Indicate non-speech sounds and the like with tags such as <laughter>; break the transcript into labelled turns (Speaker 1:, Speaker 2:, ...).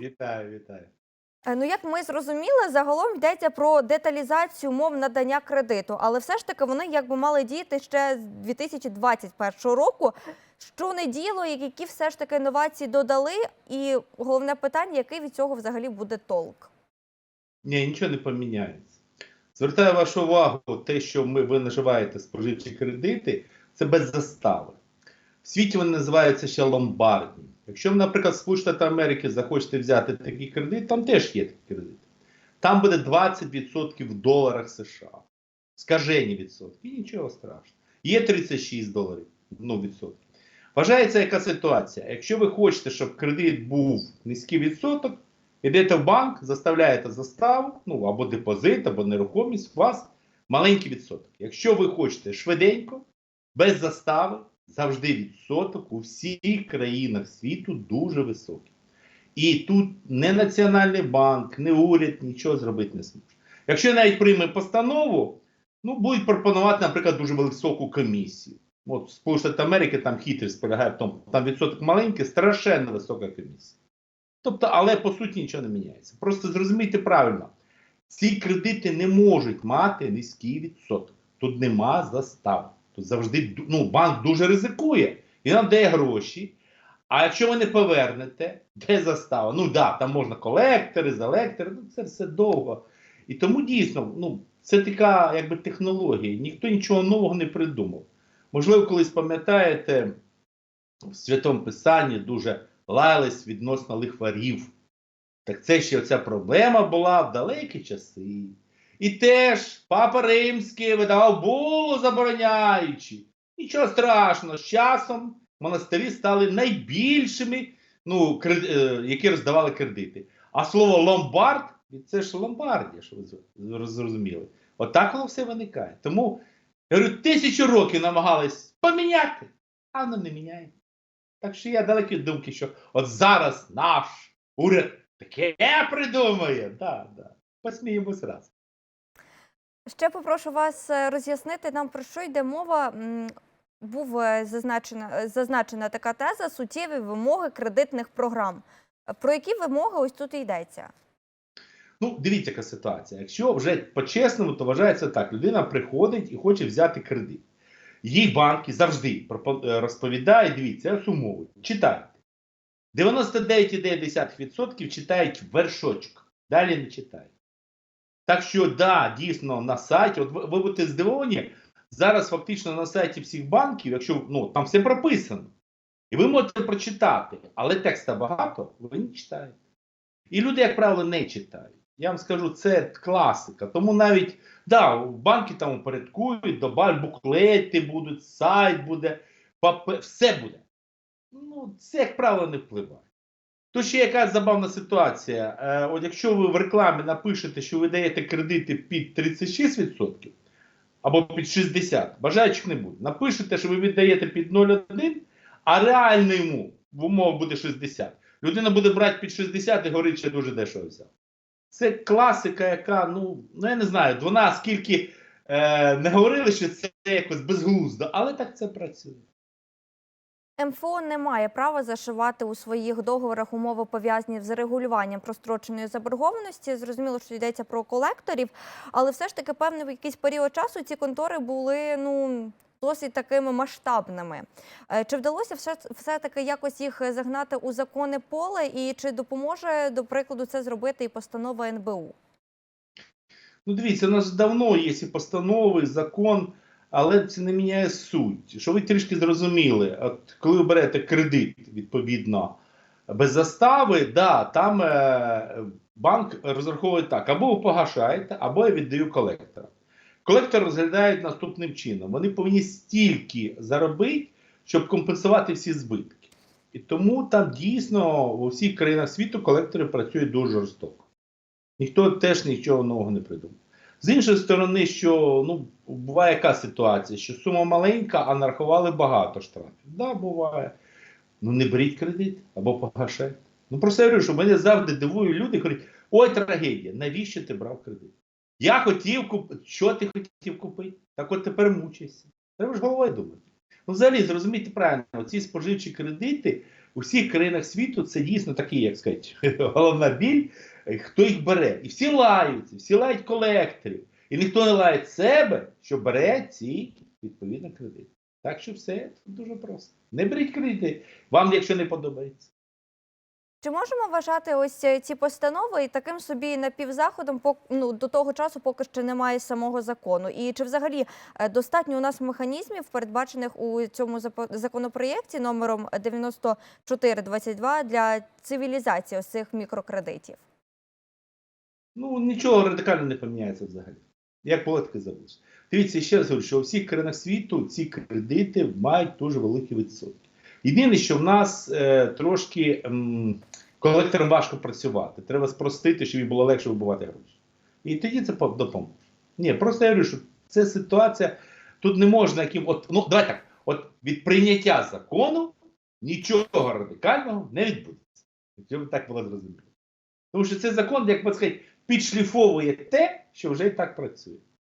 Speaker 1: Вітаю, вітаю.
Speaker 2: Е, Ну, як ми зрозуміли, загалом йдеться про деталізацію мов надання кредиту, але все ж таки вони якби мали діяти ще з 2021 року. Що не діло, які все ж таки інновації додали, і головне питання, який від цього взагалі буде толк?
Speaker 1: Ні, нічого не поміняється. Звертаю вашу увагу, те, що ми, ви наживаєте споживчі кредити, це без застави. В світі вони називаються ще ломбардні. Якщо ви, наприклад, Сполучені Америки захочете взяти такий кредит, там теж є такий кредит. Там буде 20% в доларах США. Скажені відсотки. Нічого страшного. Є 36 доларів. Ну, відсотків. Вважається, яка ситуація. Якщо ви хочете, щоб кредит був низький відсоток, Йдете в банк, заставляєте заставу, ну або депозит, або нерухомість, у вас маленький відсоток. Якщо ви хочете швиденько, без застави, завжди відсоток у всіх країнах світу дуже високий. І тут не Національний банк, не уряд нічого зробити не зможе. Якщо навіть прийме постанову, ну будуть пропонувати, наприклад, дуже високу комісію. От Сполучені Америки там хитрість полягає в тому, там відсоток маленький, страшенно висока комісія. Тобто, але по суті нічого не міняється. Просто зрозумійте правильно, ці кредити не можуть мати низький відсоток. Тут нема застав. Тут завжди ну, банк дуже ризикує. Він нам дає гроші. А якщо ви не повернете, де застава? Ну так, да, там можна колектори, залектори, ну це все довго. І тому дійсно, ну, це така якби технологія. Ніхто нічого нового не придумав. Можливо, колись пам'ятаєте, в Святому Писанні дуже лаялись відносно лихварів. Так це ще оця проблема була в далекі часи. І теж папа Римський видавав булу забороняючи. Нічого страшного, з часом монастирі стали найбільшими, ну, кред... е, які роздавали кредити. А слово ломбард це ж ломбардія, що ви зрозуміли. Отак воно все виникає. Тому я говорю, тисячу років намагались поміняти, а воно не міняється. Так що я далекий від думки, що от зараз наш уряд таке придумає. Да, да. Посміємось раз.
Speaker 2: Ще попрошу вас е, роз'яснити нам про що йде мова. Був е, зазначена, е, зазначена така теза суттєві вимоги кредитних програм. Про які вимоги ось тут йдеться?
Speaker 1: Ну, дивіться, яка ситуація. Якщо вже по-чесному, то вважається так: людина приходить і хоче взяти кредит. Їй банки завжди розповідають, дивіться, ось умови. Читайте. 99,9% читають вершочок, далі не читають. Так що, да, дійсно, на сайті, от ви, ви будете здивовані, зараз фактично на сайті всіх банків, якщо ну, там все прописано, і ви можете прочитати, але текста багато, ви не читаєте. І люди, як правило, не читають. Я вам скажу, це класика. Тому навіть да, банки там упорядкують, добавлять буклети будуть, сайт буде, папе, все буде. Ну, це, як правило, не впливає. То ще якась забавна ситуація. Е, от якщо ви в рекламі напишете, що ви даєте кредити під 36% або під 60%, бажаючих не буде. Напишете, що ви віддаєте під 0,1, а реально йому в умовах буде 60%. Людина буде брати під 60 і говорить, що дуже дешево взяв. Це класика, яка, ну, ну я не знаю, вона скільки е, не говорили, що це якось безглуздо, але так це працює.
Speaker 2: МФО не має права зашивати у своїх договорах умови пов'язані з регулюванням простроченої заборгованості. Зрозуміло, що йдеться про колекторів, але все ж таки певний якийсь період часу ці контори були ну. Досить такими масштабними. Е, Чи вдалося все, все таки якось їх загнати у законне поле, і чи допоможе, до прикладу, це зробити і постанова НБУ?
Speaker 1: Ну, дивіться, у нас давно є і постанови, закон, але це не міняє суть. Що ви трішки зрозуміли, от коли ви берете кредит, відповідно, без застави, да, там е, банк розраховує так: або ви погашаєте, або я віддаю колектора. Колектор розглядають наступним чином: вони повинні стільки заробити, щоб компенсувати всі збитки. І тому там дійсно у всіх країнах світу колектори працюють дуже жорстоко. Ніхто теж нічого нового не придумав. З іншої сторони, що ну, буває яка ситуація, що сума маленька, а нарахували багато штрафів. Так, да, буває. Ну не беріть кредит або погашайте. Ну просто я говорю, що мене завжди дивують люди, говорять, ой, трагедія, навіщо ти брав кредит? Я хотів купити. Що ти хотів купити? Так от тепер мучайся. Треба ж головою думати. Ну, взагалі, зрозумійте правильно, ці споживчі кредити у всіх країнах світу це дійсно такий, як сказати, <laughs> головна біль, е, хто їх бере. І всі лаються, всі лають колекторів. І ніхто не лає себе, що бере ці відповідно кредити. Так що все дуже просто. Не беріть кредити, вам якщо не подобається.
Speaker 2: Чи можемо вважати ось е, ці постанови таким собі напівзаходом, ну, до того часу, поки ще немає самого закону? І чи взагалі е, достатньо у нас механізмів, передбачених у цьому законопроєкті номером 9422 для цивілізації ось цих мікрокредитів?
Speaker 1: Ну, нічого радикально не поміняється взагалі. Як було, так і. Дивіться, ще раз говорю, що у всіх країнах світу ці кредити мають дуже великі відсотки. Єдине, що в нас е, трошки ем, колекторам важко працювати. Треба спростити, щоб їм було легше вибивати гроші. І тоді це допоможе. Ні, просто я говорю, що це ситуація. Тут не можна яким. От, ну, давай так, от від прийняття закону нічого радикального не відбудеться. Щоб так було зрозуміло. Тому що цей закон, як би сказати, підшліфовує те, що вже і так працює.